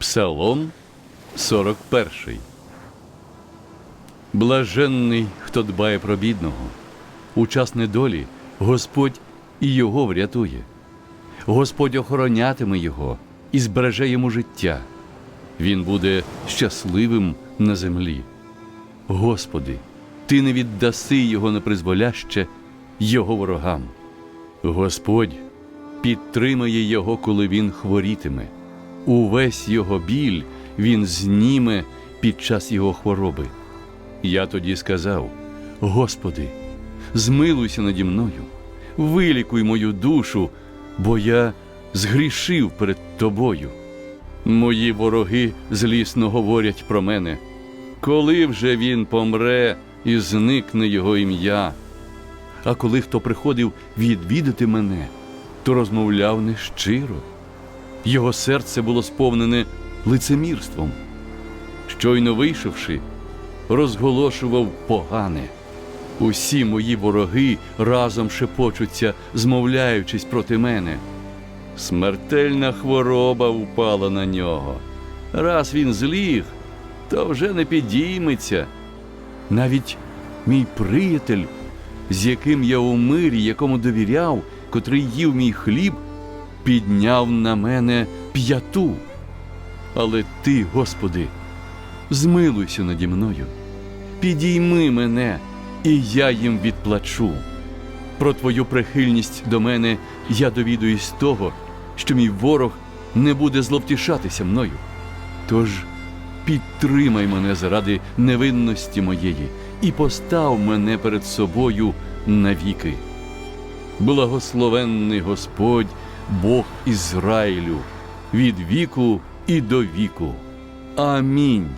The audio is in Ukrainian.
Псалом 41. Блаженний, хто дбає про бідного. У час недолі Господь і його врятує. Господь охоронятиме його і збереже йому життя. Він буде щасливим на землі. Господи, Ти не віддаси його на призволяще його ворогам. Господь підтримає його, коли він хворітиме. Увесь його біль він зніме під час його хвороби. Я тоді сказав: Господи, змилуйся наді мною, вилікуй мою душу, бо я згрішив перед Тобою. Мої вороги злісно говорять про мене. Коли вже він помре і зникне його ім'я? А коли хто приходив відвідати мене, то розмовляв нещиро. Його серце було сповнене лицемірством. Щойно вийшовши, розголошував погане. Усі мої вороги разом шепочуться, змовляючись проти мене. Смертельна хвороба впала на нього. Раз він зліг, то вже не підійметься. Навіть мій приятель, з яким я у мирі, якому довіряв, котрий їв мій хліб, підняв на мене п'яту. Але ти, Господи, змилуйся наді мною, підійми мене, і я їм відплачу. Про твою прихильність до мене я довідуюсь того, що мій ворог не буде зловтішатися мною. Тож підтримай мене заради невинності моєї і постав мене перед собою навіки. Благословенний Господь, Бог Ізраїлю, від віку і до віку. Амінь.